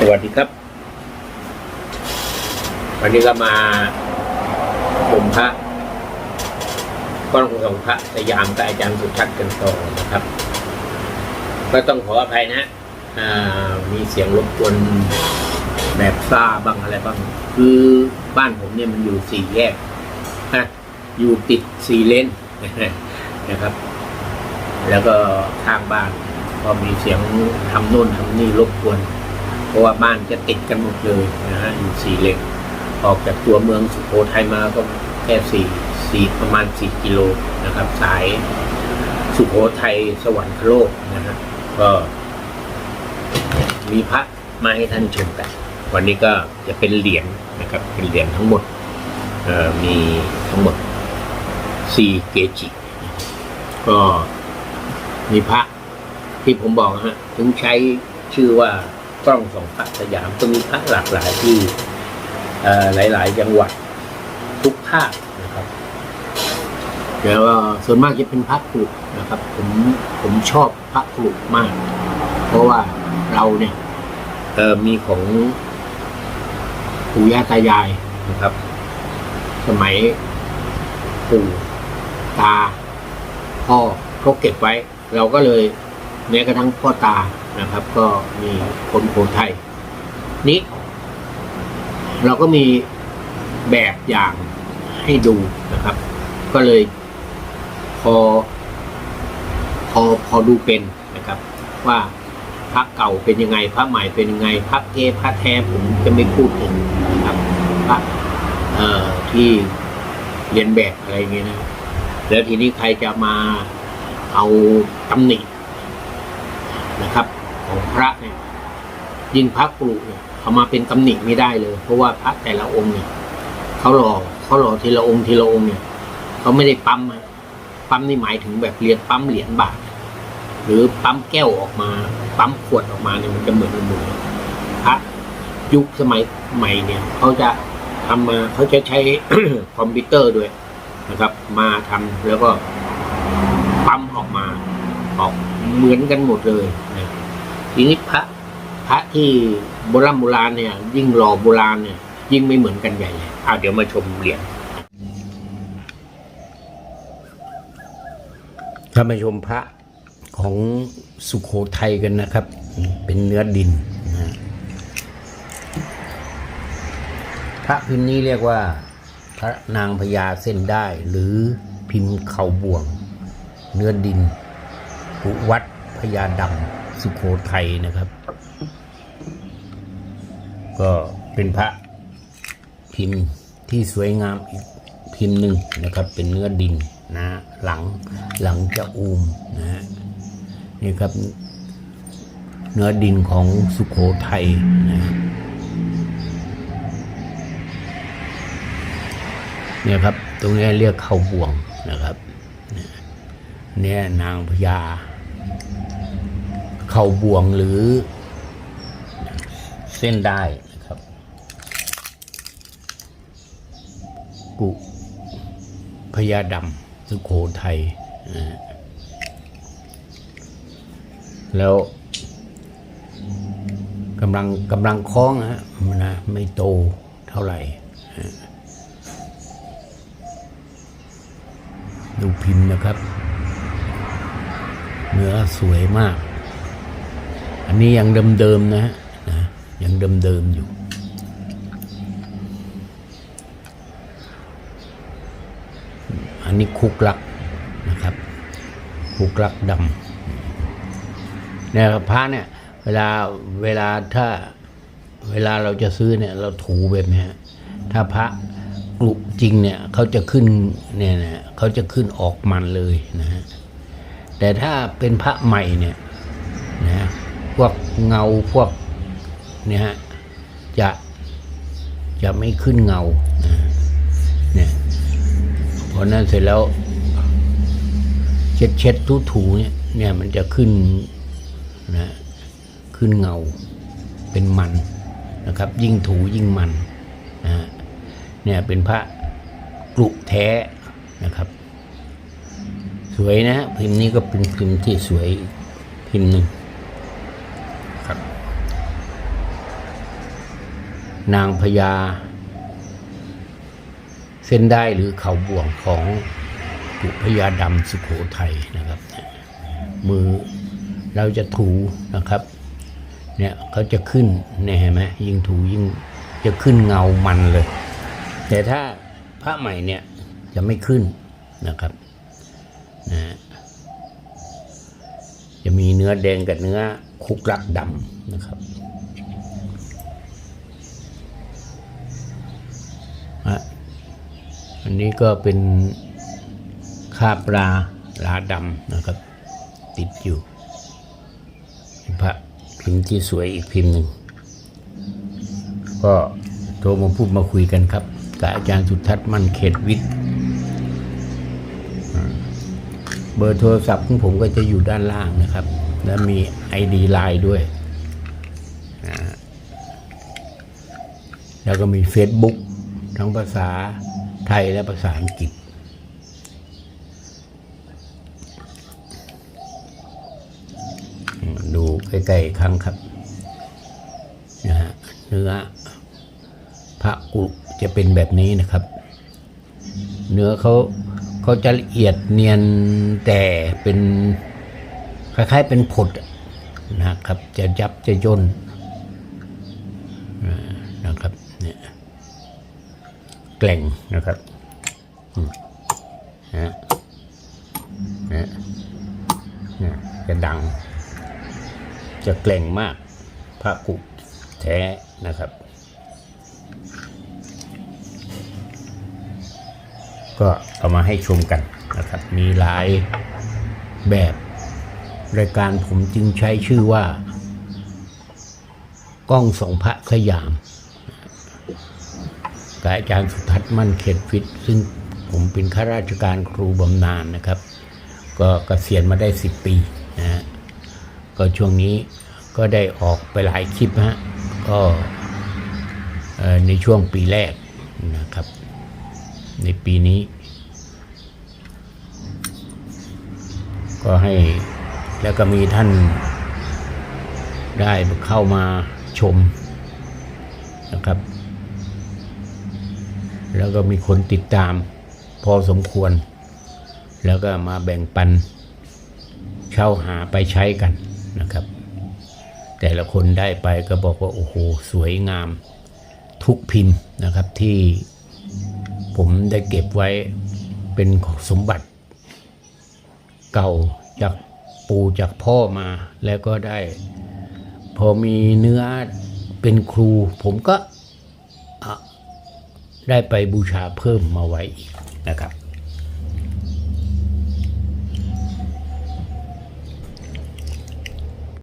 สวัสดีครับ วันนี้ก็มาชมพระก้อนของพระสยามกับอาจารย์สุทัศน์กันต่อนะครับ ก็ต้องขออภัยนะมีเสียงรบกวนแบบซ่าบ้างอะไรบ้าง คือบ้านผมเนี่ยมันอยู่สี่แยกนะอยู่ติดสี่เลนนะครับ แล้วก็ข้างบ้าน ก็มีเสียงทำโน่นทำนี่รบกวน เพราะว่าบ้านจะติดกันหมดเลยนะฮะอยู่สี่เลนออกจากตัวเมืองสุโขทัยมาก็แค่สี่สี่ประมาณสี่กิโลนะครับ สายสุโขทัยสวรรคโลกนะฮะก็มีพระมาให้ท่านชมกัน วันนี้ก็จะเป็นเหรียญนะครับ เป็นเหรียญทั้งหมดเอ่อมีทั้งหมดสี่เกจิ ก็มีพระที่ผมบอกฮะถึงใช้ชื่อว่า กล้องสองพระสยามก็มีพระหลากหลายที่หลาย ๆ จังหวัดทุกภาคนะครับแล้วส่วนมากจะเป็นพระกรุนะครับ ผมผมชอบพระกรุมาก เพราะว่าเราเนี่ยเออมีของปู่ย่าตายายนะครับ สมัยปู่ตา พ่อเขาเก็บไว้ เราก็เลยแม้กระทั่งพ่อตานะครับ ก็มีคนโขทัยนี้ เราก็มีแบบอย่างให้ดูนะครับ ก็เลยพอ พอพอดูเป็นนะครับ ว่าพระเก่าเป็นยังไงพระใหม่เป็นยังไงพระเทพระแท้ผมจะไม่พูดถึงนะครับพระเอ่อที่เรียนแบบอะไรเงี้ยนะ แล้วทีนี้ใครจะมาเอาตำหนินะครับ ของพระเนี่ยยิ่งพระกรุเนี่ยเขามาเป็นตำหนิไม่ได้เลย เพราะว่าพระแต่ละองค์เนี่ยเขาหล่อเขาหล่อทีละองค์ทีละองค์เนี่ยเขาไม่ได้ปั๊มอะปั๊มนี่หมายถึงแบบเรียนปั๊มเหรียญบาท หรือปั๊มแก้วออกมา ปั๊มขวดออกมาเนี่ยมันจะเหมือนกันหมดพระยุคสมัยใหม่เนี่ยเขาจะทำมาเขาจะใช้คอมพิวเตอร์ด้วยนะครับ มาทำแล้วก็ปั๊มออกมาออกเหมือนกันหมดเลย ทีนี้พระพระที่โบราณโบราณเนี่ย ยิ่งหล่อโบราณเนี่ย ยิ่งไม่เหมือนกันใหญ่เลยอะเดี๋ยวมาชมเหรียญถ้ามาชมพระของสุโขทัยกันนะครับ เป็นเนื้อดินนะพระพิมพ์นี้เรียกว่า พระนางพญาเส้นได้ หรือพิมพ์เข่าบ่วง เนื้อดินปุวัดพญาดำ สุโขทัยนะครับ ก็เป็นพระพิมพ์ที่สวยงามอีกพิมพ์หนึ่งนะครับ เป็นเนื้อดินนะหลังหลังจะอูมนะฮะนี่ครับ เนื้อดินของสุโขทัยนะฮะเนี่ยครับ ตรงนี้เรียกเขาบ่วงนะครับ เนี่ยนางพญา เขาบ่วงหรือ เส้นได้นะครับ กุพญาดำสุโขทัยแล้วกำลังกำลังคล้องฮะนนะไม่โตเท่าไหร่ดูพิมพ์นะครับ เนื้อสวยมาก อันนี้ยังเดิมๆนะฮะนะยังเดิมๆอยู่ อันนี้คุกลักนะครับ คุกลักดำเนี่ยพระเนี่ย เวลาเวลาถ้าเวลาเราจะซื้อเนี่ย เราถูแบบนี้ถ้าพระกรุจริงเนี่ยเขาจะขึ้นเนี่ยนะเขาจะขึ้นออกมันเลยนะฮะแต่ถ้าเป็นพระใหม่เนี่ยนะ พวกเงาพวกเนี่ยฮะจะจะไม่ขึ้นเงาเนี่ยพอนั้นเสร็จแล้วเช็ดเช็ดทูถูเนี่ยเนี่ยมันจะขึ้นนะขึ้นเงาเป็นมันนะครับ ยิ่งถูยิ่งมันนะเนี่ยเป็นพระกรุแท้นะครับ สวยนะฮะพิมพ์นี้ก็เป็นพิมพ์ที่สวยพิมพ์หนึ่งครับ นางพญาเส้นได้หรือเขาบ่วงของปุพญาดำสุโขทัยนะครับ มือเราจะถูนะครับเนี่ยเขาจะขึ้นเนี่ยเห็นไหมยิ่งถูยิ่งจะขึ้นเงามันเลย แต่ถ้าพระใหม่เนี่ยจะไม่ขึ้นนะครับนะจะมีเนื้อแดงกับเนื้อคุกรักดำนะครับอะ อันนี้ก็เป็นคาปลาลาดำนะครับ ติดอยู่พระพิมพ์ที่สวยอีกพิมพ์หนึ่ง ก็โทรมาพูดมาคุยกันครับกับอาจารย์สุทัศน์มั่นเขตวิทย์อ่าเบอร์โทรศัพท์ของผมก็จะอยู่ด้านล่างนะครับ และมี ID ไลน์ด้วยอ่าแล้วก็มี Facebook ทั้งภาษา ไทยและภาษาอังกฤษ ดูใกล้ๆครั้งครับนะฮะเนื้อพระกุจะเป็นแบบนี้นะครับ เนื้อเขาเขาจะละเอียดเนียนแต่เป็นคล้ายๆเป็นผดนะครับ จะยับจะย่นอ่านะครับเนี่ย แกล่งนะครับนะนะจะดัง จะเกล่งมากพระกุแท้นะครับ ก็เอามาให้ชมกันนะครับ มีหลายแบบรายการผมจึงใช้ชื่อว่า กล้องสองพระสยาม กับอาจารย์สุทัศน์มั่นเขตฟิต ซึ่งผมเป็นข้าราชการครูบำนาญนะครับ ก็เกษียณมาได้สิบปีนะฮะก็ช่วงนี้ก็ได้ออกไปหลายคลิปฮะก็ในช่วงปีแรกนะครับ ในปีนี้ ก็ให้แล้วก็มีท่านได้เข้ามาชมนะครับ แล้วก็มีคนติดตามพอสมควร แล้วก็มาแบ่งปันเช่าหาไปใช้กันนะครับ แต่ละคนได้ไปก็บอกว่า โอ้โห สวยงามทุกพิมพ์นะครับที่ผมได้เก็บไว้เป็นสมบัติ เก่าจากปู่จากพ่อมาแล้วก็ได้ พอมีเนื้อเป็นครู ผมก็ ได้ไปบูชาเพิ่มมาไว้อีกนะครับ